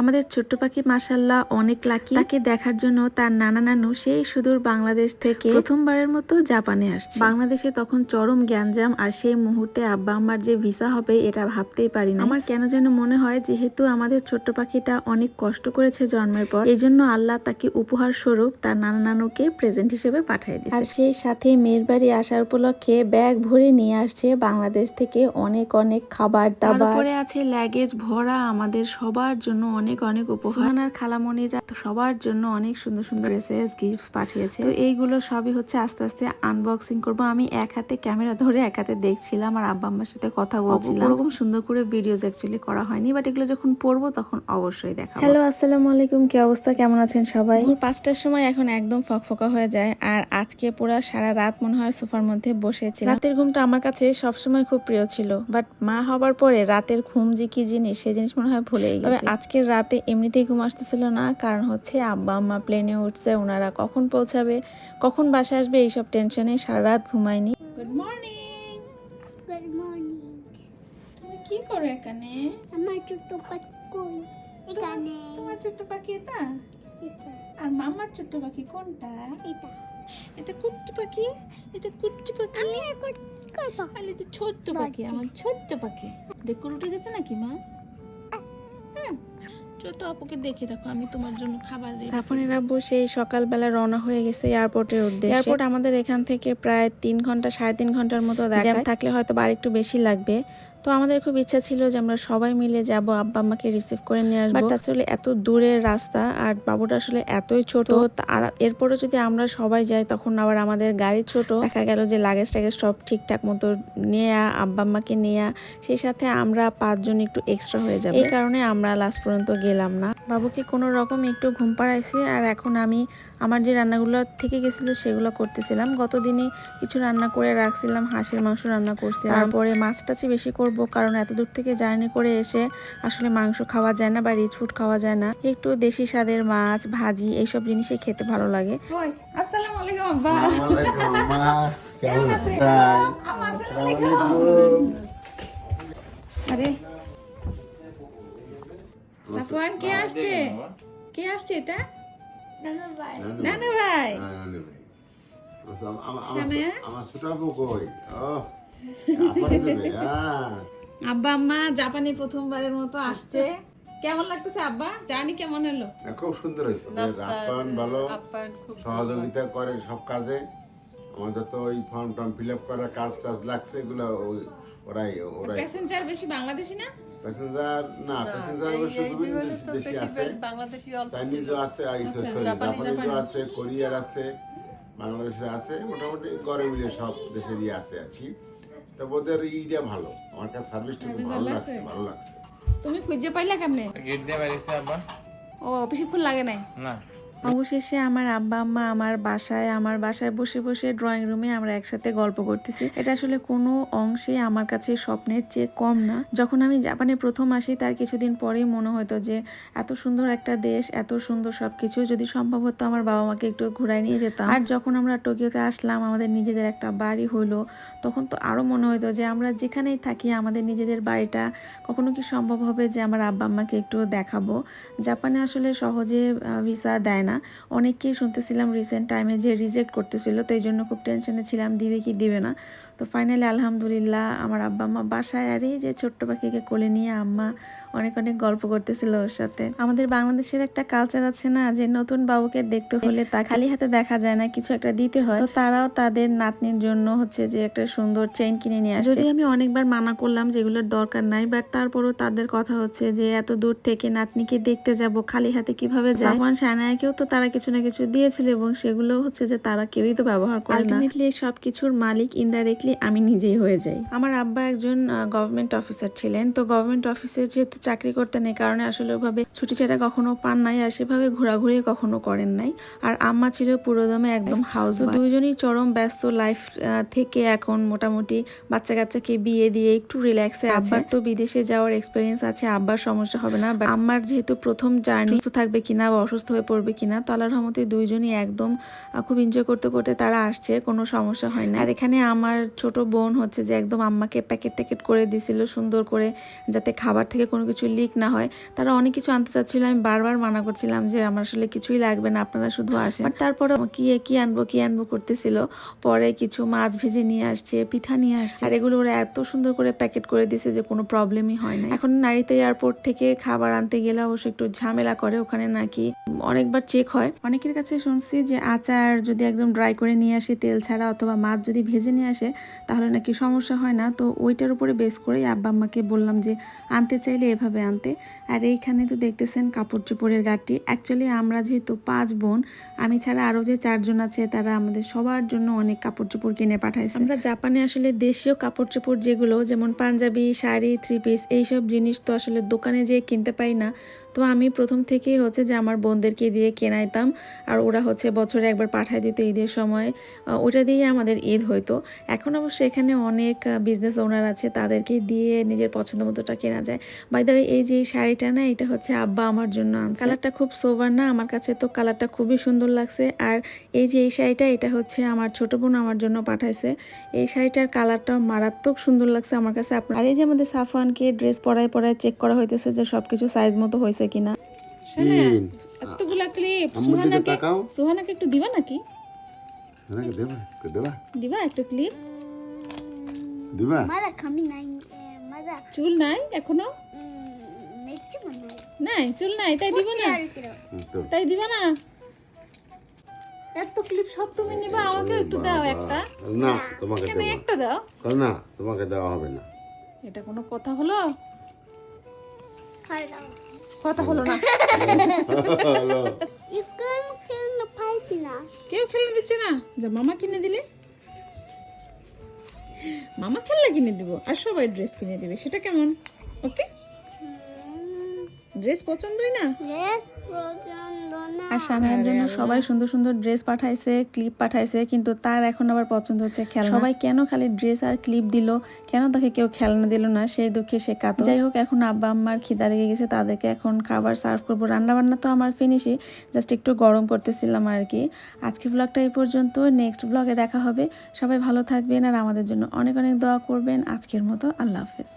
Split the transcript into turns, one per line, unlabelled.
আমাদের ছোট্ট পাখি মাসাল্লাহ অনেক লাকি তাকে দেখার জন্য তার নানা নানু সেই সুদূর বাংলাদেশ থেকে প্রথমবারের মতো জাপানে আসছে। বাংলাদেশে তখন চরম গ্যাঞ্জাম আর সেই মুহূর্তে আব্বা আম্মার যে ভিসা হবে এটা ভাবতেই পারি না আমার কেন যেন মনে হয় যেহেতু আমাদের ছোট্ট পাখিটা অনেক কষ্ট করেছে জন্মের পর এই জন্য আল্লাহ তাকে উপহার স্বরূপ তার নানা নানুকে প্রেজেন্ট হিসেবে পাঠিয়ে দিয়েছে। আর সেই সাথে মেয়ের বাড়ি আসার উপলক্ষে ব্যাগ ভরে নিয়ে আসছে বাংলাদেশ থেকে অনেক অনেক খাবার দাবার আছে লাগেজ ভরা আমাদের সবার জন্য অনেক অনেক উপহার। আর খালামণিরা তো সবার জন্য অনেক সুন্দর সুন্দর ড্রেসেস গিফটস পাঠিয়েছে। তো এইগুলো সবই হচ্ছে আস্তে আস্তে আনবক্সিং করব। আমি এক হাতে ক্যামেরা ধরে এক হাতে দেখছিলাম আর আব্বা আম্মার সাথে কথা বলছিলাম। ওরকম সুন্দর করে ভিডিওস অ্যাকচুয়ালি করা হয়নি বাট এগুলো যখন পড়ব তখন অবশ্যই দেখাবো। হ্যালো আসসালামু আলাইকুম কি অবস্থা? কেমন আছেন সবাই? পাঁচটার সময় এখন একদম ফকফকা হয়ে যায় আর আজকে পুরো সারা রাত মনে হয় সোফার মধ্যে বসেছিলাম। রাতের ঘুমটা আমার কাছে সবসময় খুব প্রিয় ছিল বাট মা হবার পরে রাতের ঘুম যে কি জিনিস সেই জিনিস মনে হয় ভুলে গেছি। তবে আজকের রাতে এমনিতেই ঘুম আসতেছিল না। কারণ হচ্ছে আব্বা আম্মা প্লেনে উঠছে ওনারা কখন পৌঁছাবে কখন বাসা আসবে এইসব টেনশনে সারা রাত ঘুমাইনি গুড মর্নিং
গুড মর্নিং
তুমি কি করো এখানে?
আমার ছোট্ট পাখি কই? এখানে।
তোমার ছোট্ট পাখি এটা?
এটা।
আর মামার ছোট্ট পাখি কোনটা?
এটা।
এটা কুট্টি পাখি? এটা কুট্টি পাখি?
আমি
ছোট্ট পাখি আমার ছোট্ট পাখি। ডেকুর উঠে গেছে নাকি মা? ছোট আপুকে দেখে রাখো আমি তোমার জন্য খাবার সাফনের আব্বু সেই সকালবেলা রওনা হয়ে গেছে এয়ারপোর্টের উদ্দেশ্যে। এয়ারপোর্ট আমাদের এখান থেকে প্রায় তিন ঘণ্টা সাড়ে তিন ঘণ্টার মতো জ্যাম থাকলে হয়তো বা আরেকটু বেশি লাগবে। তো আমাদের খুব ইচ্ছা ছিল যে আমরা সবাই মিলে যাব আব্বা আম্মাকে রিসিভ করে নিয়ে আসব। বাট আসলে এত দূরের রাস্তা আর বাবুটা আসলে এতই ছোট আর এরপরে যদি আমরা সবাই যাই তখন আবার আমাদের গাড়ি ছোট। দেখা গেল যে লাগেজ টাগেজ সব ঠিকঠাক মতো নিয়ে আব্বা আম্মাকে নিয়ে সেই সাথে আমরা পাঁচজন একটু এক্সট্রা হয়ে যাবে। এই কারণে আমরা লাস্ট পর্যন্ত গেলাম না। বাবুকে কোনো রকম একটু ঘুম পাড়াইছি আর এখন আমি আমার যে রান্নাগুলো থেকে গেছিল সেগুলো করতেছিলাম। গতদিনে কিছু রান্না করে রাখছিলাম হাঁসের মাংস রান্না করছি তারপরে মাছ টাছি বেশি করব কারণ এত দূর থেকে জার্নি করে এসে আসলে মাংস খাওয়া যায় না বা রিচ ফুড খাওয়া যায় না। একটু দেশি স্বাদের মাছ ভাজি এইসব জিনিসই খেতে ভালো লাগে। আসসালামু আলাইকুম আব্বা। আরে। সাফওয়ান কে আসছে? কে আসছে এটা? নানু ভাই
নানু ভাই আমার- আমার
সানায়া?
আমার ছোট আপু কই ও আপনি দেবে হ্যাঁ।
আব্বা আম্মা জাপানে প্রথমবারের মতো আসছে। কেমন লাগতেছে আব্বা? জানি কেমন হলো?
খুব সুন্দর হয়েছে। আপ্যায়ন ভালো। সহযোগিতা করে সব কাজে। আমাদের তো ওই ফর্ম টর্ম ফিল আপ করার কাজ টাজ লাগছে এগুলো ওই ওরাই ওরাই।
প্যাসেঞ্জার বেশি বাংলাদেশি না?
প্যাসেঞ্জার না প্যাসেঞ্জার অবশ্য বিভিন্ন দেশ- আছে। চাইনিজও আছে আর
আচ্ছা,
সরি জাপানিজও আছে কোরিয়ার আছে বাংলাদেশে আছে মোটামুটি গড়ে মিলে সব দেশেরই আছে আর কি। তো ওদের ইটা ভালো আমার কাছে সার্ভিসটা খুব ভালো লাগছে ভালো লাগছে।
তুমি খুঁজে পাইলা কেমনে?
গেট দিয়ে বেরিয়েছে আব্বা।
ও বেশিক্ষণ লাগে নাই?
না।
অবশেষে আমার আব্বা, আম্মা আমার বাসায় আমার বাসায় বসে বসে ড্রয়িং রুমে আমরা একসাথে গল্প করতেছি। এটা আসলে কোনো অংশে আমার কাছে স্বপ্নের চেয়ে কম না। যখন আমি জাপানে প্রথম আসি, তার কিছুদিন পরেই মনে হতো যে, এত সুন্দর একটা দেশ, এত সুন্দর সব কিছু যদি সম্ভব হতো আমার বাবা মাকে একটু ঘুরাই নিয়ে যেতাম। আর যখন আমরা টোকিওতে আসলাম, আমাদের নিজেদের একটা বাড়ি হলো, তখন তো আরও মনে হতো যে, আমরা যেখানেই থাকি, আমাদের নিজেদের বাড়িটা, কখনো কি সম্ভব হবে যে আমার আব্বা আম্মাকে একটু দেখাবো? জাপানে আসলে সহজে ভিসা দেয় না। অনেককেই শুনতেছিলাম রিসেন্ট টাইমে যে রিজেক্ট করতেছিল, তো এই জন্য খুব টেনশনে ছিলাম, দিবে কি, দিবে না। তো ফাইনালি আলহামদুলিল্লাহ আমার আব্বা আম্মা বাসায় আর এই যে ছোট্ট পাখিকে কোলে নিয়ে আম্মা অনেক অনেক গল্প করতেছিল ওর সাথে। আমাদের বাংলাদেশের একটা কালচার আছে না যে নতুন বাবুকে দেখতে হলে তা খালি হাতে দেখা যায় না কিছু একটা দিতে হয়। তো তারাও তাদের নাতনির জন্য হচ্ছে যে একটা সুন্দর চেইন কিনে নিয়ে আসছে। যদি আমি অনেকবার মানা করলাম যেগুলোর দরকার নাই বাট তারপরও তাদের কথা হচ্ছে যে এত দূর থেকে নাতনিকে দেখতে যাব খালি হাতে কীভাবে সাফওয়ান সানায়াকেও তো তারা কিছু না কিছু দিয়েছিল এবং সেগুলো হচ্ছে যে তারা কেউই তো ব্যবহার করে না। সবকিছুর মালিক ইনডাইরেক্টলি আমি নিজেই হয়ে যাই। আমার আব্বা একজন গভর্নমেন্ট অফিসার ছিলেন। তো গভর্নমেন্ট অফিসে যেহেতু চাকরি করতেন এই কারণে আসলে ওভাবে ছুটি ছাড়া কখনো পান নাই আর সেভাবে ঘোরাঘুরি কখনো করেন নাই। আর আম্মা ছিল পুরোদমে একদম হাউস দুইজনই চরম ব্যস্ত লাইফ থেকে এখন মোটামুটি বাচ্চা কাচ্চাকে বিয়ে দিয়ে একটু রিল্যাক্সে আব্বার তো বিদেশে যাওয়ার এক্সপিরিয়েন্স আছে আব্বার সমস্যা হবে না। But আম্মার যেহেতু প্রথম জার্নি থাকবে কিনা বা অসুস্থ হয়ে পড়বে কিনা তো আল্লাহর রহমতে দুইজনই একদম খুব এনজয় করতে করতে তারা আসছে কোনো সমস্যা হয় না আর এখানে আমার ছোট বোন হচ্ছে যে একদম আম্মাকে প্যাকেট ট্যাকেট করে দিছিল সুন্দর করে, যাতে খাবার থেকে কোনো কিছু লিক না হয়। তারা অনেক কিছু আনতে চাচ্ছিল, আমি বারবার মানা করছিলাম যে আমার আসলে কিছুই লাগবে না, আপনারা শুধু আসেন। But তারপরে কি কি আনব কি আনব করতেছিল, পরে কিছু মাছ ভেজে নিয়ে আসছে, পিঠা নিয়ে আসছে। আর এগুলো ওরা এত সুন্দর করে প্যাকেট করে দিছে যে কোনো প্রবলেমই হয় না এখন নারীতে এয়ারপোর্ট থেকে খাবার আনতে গেলে অবশ্য একটু ঝামেলা করে, ওখানে নাকি অনেকবার চেক হয়। অনেকের কাছে শুনছি যে আচার যদি একদম ড্রাই করে নিয়ে আসে, তেল ছাড়া অথবা মাছ যদি ভেজে নিয়ে আসে তাহলে নাকি সমস্যা হয় না? তো ওইটার উপরে বেস করেই আব্বা আম্মাকে বললাম যে, আনতে চাইলে এভাবে আনতে। আর এইখানে তো দেখতেছেন কাপড় চোপড়ের গাঠটি অ্যাকচুয়ালি আমরা যেহেতু পাঁচ বোন, আমি ছাড়া আরও যে চারজন আছে, তারা আমাদের সবার জন্য অনেক কাপড় চোপড় কিনে পাঠাইছে। আমরা জাপানে আসলে দেশীয় কাপড় চোপড় যেগুলো, যেমন পাঞ্জাবি, শাড়ি থ্রি পিস এইসব জিনিস তো আসলে দোকানে যেয়ে কিনতে পাই না। তো আমি প্রথম থেকেই হচ্ছে যে আমার বোনদেরকে দিয়ে কেনাইতাম। আর ওরা হচ্ছে বছরে একবার পাঠায় দিত ঈদের সময়। ওটা দিয়ে আমাদের ঈদ হইতো। এখন অবশ্য এখানে অনেক বিজনেস ওনার আছে, তাদেরকে দিয়ে নিজের পছন্দ মতোটা কেনা যায়। বাই দ্য এই যে শাড়িটা না, এটা হচ্ছে আব্বা আমার জন্য কালারটা খুব সোভার না, আমার কাছে তো কালারটা খুবই সুন্দর লাগছে। আর এই যে এই শাড়িটা, এটা হচ্ছে আমার ছোট বোন আমার জন্য পাঠাইছে। এই শাড়িটার কালারটাও মারাত্মক সুন্দর লাগছে আমার কাছে। আপনার আর এই যে আমাদের সাফওয়ানকে ড্রেস পরায় পরায় চেক করা হইতেছে যে সবকিছু সাইজ মতো হয়েছে কিনা?
এতগুলা ক্লিপ সুহানাকে সুহানাকে একটু দিবা নাকি?
এনাকে দেবা একটু দেবা।
দিবা একটা ক্লিপ
দিবা?
মারা খামি নাই মারা।
চুল নাই এখনও?
মেচি
নাই চুল নাই তাই দিব না? তাই দিবা না? এত ক্লিপ সব তুমি নিবা আমাকে একটু দাও একটা।
না তোমাকে
কেন
দেবো
একটা দাও।
না তোমাকে দেওয়া হবে না।
এটা কোনো কথা হলো?
খাড়াও
কথা হলো না।
খেলনা
কেউ খেলে দিচ্ছে না? যা মামা কিনে দিলে। মামা খেললে কিনে দিব আর সবাই ড্রেস কিনে দিবে। সেটা কেমন? ওকে ড্রেস পছন্দই না?
ড্রেস না
আর সানায়ের জন্য সবাই সুন্দর সুন্দর ড্রেস পাঠাইছে ক্লিপ পাঠাইছে কিন্তু তার এখন আবার পছন্দ হচ্ছে খেলনা। সবাই কেন খালি ড্রেস আর ক্লিপ দিল? কেন তাকে কেউ খেলনা দিল না? সেই দুঃখে সে কাতো যাই হোক এখন আব্বা আম্মার খিদা লেগে গেছে তাদেরকে এখন খাবার সার্ভ করব। রান্না বান্না তো আমার ফিনিশই জাস্ট একটু গরম করতেছিলাম আর কি। আজকে ব্লগটা এই পর্যন্ত নেক্সট ব্লগে দেখা হবে। সবাই ভালো থাকবেন আর আমাদের জন্য অনেক অনেক দোয়া করবেন। আজকের মতো আল্লাহ হাফেজ।